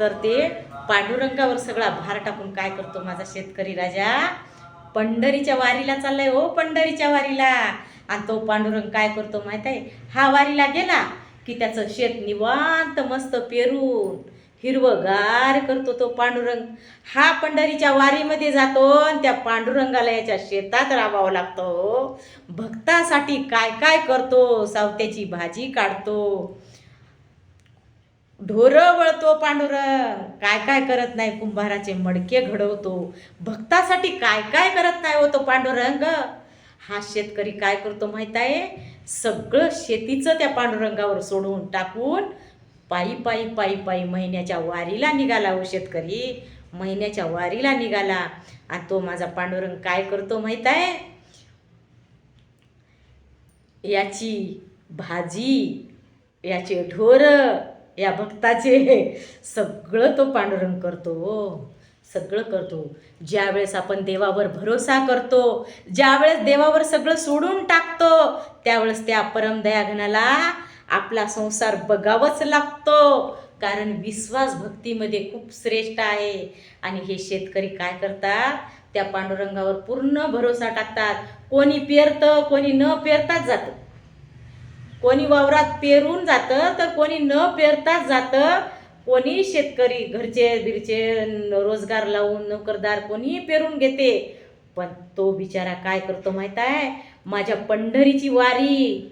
तर ते पांडुरंगावर सगळा भार टाकून काय करतो माझा शेतकरी राजा? पंढरीच्या वारीला चाललाय हो पंढरीच्या वारीला. आणि तो पांडुरंग काय करतो माहीत आहे हा वारीला गेला की त्याचं शेत निवांत मस्त पेरून हिरवगार करतो तो पांडुरंग. हा पंढरीच्या वारीमध्ये जातो आणि त्या पांडुरंगाला याच्या शेतात राबावं लागतो हो. भक्तासाठी काय काय करतो? सावत्याची भाजी काढतो. ढोरं वळतो पांडुरंग काय काय करत नाही कुंभाराचे मडके घडवतो. भक्तासाठी काय काय करत नाही होतो पांडुरंग? हा शेतकरी काय करतो माहीत आहे? सगळं शेतीचं त्या पांडुरंगावर सोडून टाकून पायी पायी पायी पायी महिन्याच्या वारीला निघाला हो शेतकरी. महिन्याच्या वारीला निघाला. आणि तो माझा पांडुरंग काय करतो माहीत आहे? याची भाजी याचे ढोरं या भक्ताचे. सगळं तो पांडुरंग करतो हो. सगळं करतो. ज्यावेळेस आपण देवावर भरोसा करतो ज्यावेळेस देवावर सगळं सोडून टाकतो त्यावेळेस त्या परमदयाघनाला आपला संसार बघावाच लागतो. कारण विश्वास भक्तीमध्ये खूप श्रेष्ठ आहे. आणि हे शेतकरी काय करतात? त्या पांडुरंगावर पूर्ण भरोसा टाकतात. कोणी पेरतं कोणी न पेरताच जातं. कोणी वावरात पेरून जातं तर कोणी न पेरताच जातं. कोणी शेतकरी घरचे बिरचे रोजगार लावून नोकरदार कोणी पेरून घेते. पण तो बिचारा काय करतो माहीत आहे? माझ्या पंढरीची वारी.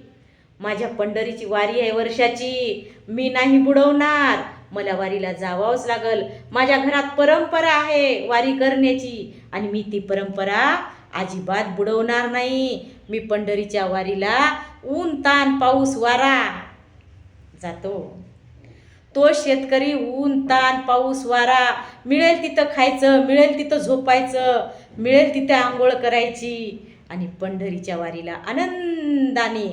माझ्या पंढरीची वारी आहे वर्षाची. मी नाही बुडवणार. मला वारीला जावावंच लागल. माझ्या घरात परंपरा आहे वारी करण्याची. आणि मी ती परंपरा अजिबात बुडवणार नाही. मी पंढरीच्या वारीला ऊन ताण पाऊस वारा जातो. तो शेतकरी ऊन ताण पाऊस वारा मिळेल तिथं खायचं मिळेल तिथं झोपायचं मिळेल तिथं आंघोळ करायची आणि पंढरीच्या वारीला आनंदाने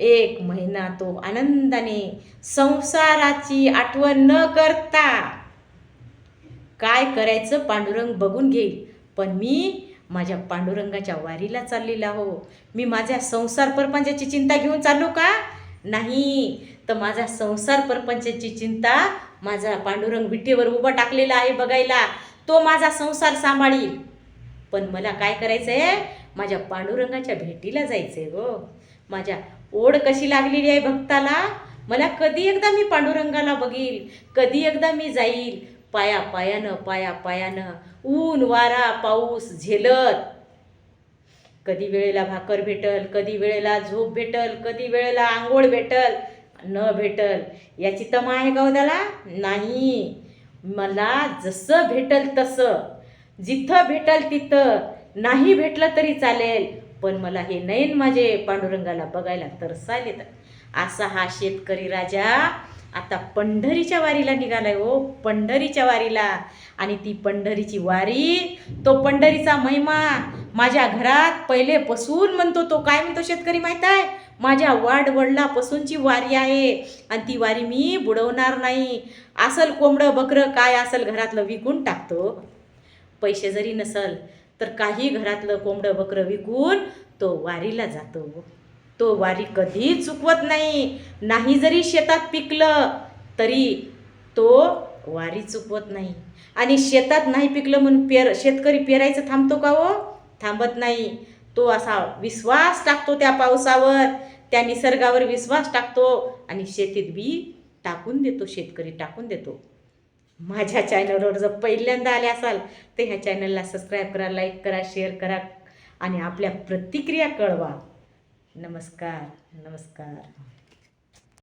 एक महिना तो आनंदाने संसाराची आठवण न करता. काय करायचं पांडुरंग बघून घेईल. पण मी माझ्या पांडुरंगाच्या वारीला चाललेला हो. मी माझ्या संसार परपंचाची चिंता घेऊन चाललो का? नाही. तर माझा संसार परपंचाची चिंता माझा पांडुरंग विटेवर उभा टाकलेला आहे बघायला. तो माझा संसार सांभाळील. पण मला काय करायचं आहे माझ्या पांडुरंगाच्या भेटीला जायचं आहे हो. माझ्या ओढ कशी लागलेली आहे भक्ताला? मला कधी एकदा मी पांडुरंगाला बघील. कधी एकदा मी जाईल. पाया पायानं पाया पायानं. ऊन वारा पाऊस झेलत. कधी वेळेला भाकर भेटल कधी वेळेला झोप भेटल कधी वेळेला आंघोळ भेटल न भेटल. याची तमा आहे का त्याला नाही. मला जसं भेटल तसं. जिथं भेटल तिथं. नाही भेटलं तरी चालेल. पण मला हे नयन माझे पांडुरंगाला बघायला तरसायला येतात असा हा शेतकरी राजा आता पंढरीच्या वारीला निघालाय हो पंढरीच्या वारीला. आणि ती पंढरीची वारी तो पंढरीचा महिमा माझ्या घरात पहिले पसून म्हणतो तो काय म्हणतो शेतकरी माहीत आहे? माझ्या वाड वडिलापासूनची वारी आहे आणि ती वारी मी बुडवणार नाही. असल कोंबडं बकरं काय असल घरातलं विकून टाकतो. पैसे जरी नसल तर काही घरातलं कोंबडं बकरं विकून तो वारीला जातो. तो वारी कधी चुकवत नाही. नाही जरी शेतात पिकलं तरी तो वारी चुकवत नाही. आणि शेतात नाही पिकलं म्हणून पेर शेतकरी पेरायचं थांबतो का हो? थांबत नाही. तो असा विश्वास टाकतो त्या पावसावर. त्या निसर्गावर विश्वास टाकतो आणि शेतीत बी टाकून देतो शेतकरी टाकून देतो. माझ्या चॅनलवर जर पहिल्यांदा आले असाल तर ह्या चॅनलला सबस्क्राईब करा लाईक करा शेअर करा आणि आपल्या प्रतिक्रिया कळवा. नमस्कार नमस्कार.